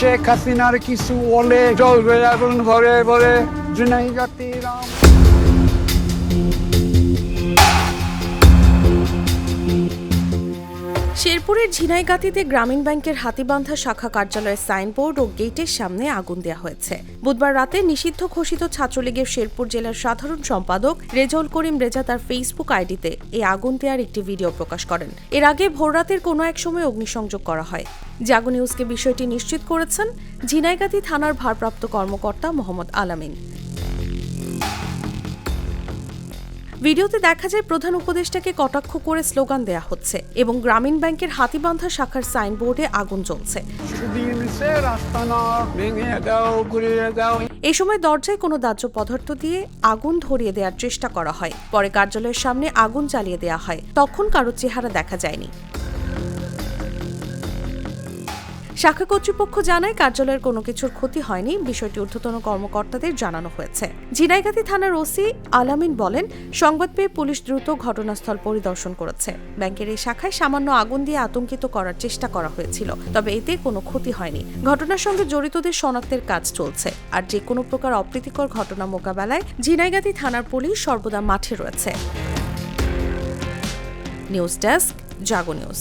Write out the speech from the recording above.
শেখ হাসিনার কিছু বলে চলবে এখন ঘরে ঘরে জুনাইগাতি রাম শেরপুরের ঝিনাইগাতিতে গ্রামীণ ব্যাংকের হাতিবান্ধা শাখা কার্যালয়ের সাইনবোর্ড ও গেটের সামনে আগুন দেওয়া হয়েছে। বুধবার রাতে নিষিদ্ধ ঘোষিত ছাত্রলীগের শেরপুর জেলার সাধারণ সম্পাদক রেজাউল করিম রেজা তার ফেসবুক আইডিতে এই আগুন দেওয়ার একটি ভিডিও প্রকাশ করেন। এর আগে ভোররাতের কোনো এক সময় অগ্নিসংযোগ করা হয়। জাগো নিউজকে বিষয়টি নিশ্চিত করেছেন ঝিনাইগাতি থানার ভারপ্রাপ্ত কর্মকর্তা মোহাম্মদ আলামিন। ভিডিওতে দেখা যায় প্রধান উপদেষ্টাকে কটাক্ষ করে স্লোগান দেয়া হচ্ছে এবং গ্রামীণ ব্যাংকের হাতিবান্ধা শাখার সাইনবোর্ডে আগুন জ্বলছে। এই সময় দরজায় কোনো দাহ্য পদার্থ দিয়ে আগুন ধরিয়ে দেওয়ার চেষ্টা করা হয়। পরে কার্যালয়ের সামনে আগুন জ্বালিয়ে দেওয়া হয়। তখন কারও চেহারা দেখা যায়নি। শাখা কর্তৃপক্ষ জানায় কার্যালয়ের কোনো কিছুর ক্ষতি হয়নি, বিষয়টি ঊর্ধ্বতন কর্মকর্তাদের জানানো হয়েছে। ঝিনাইগাতি থানার ওসি আলামিন বলেন, সংবাদ পেয়ে পুলিশ দ্রুত ঘটনাস্থল পরিদর্শন করেছে। ব্যাংকের এই শাখায় সামান্য আগুন দিয়ে আতঙ্কিত করার চেষ্টা করা হয়েছিল, তবে এতে কোনো ক্ষতি হয়নি। ঘটনার সঙ্গে জড়িতদের শনাক্তের কাজ চলছে, আর যে কোনো প্রকার অপ্রীতিকর ঘটনা মোকাবেলায় ঝিনাইগাতি থানার পুলিশ সর্বদা মাঠে রয়েছে। News desk, Jago news.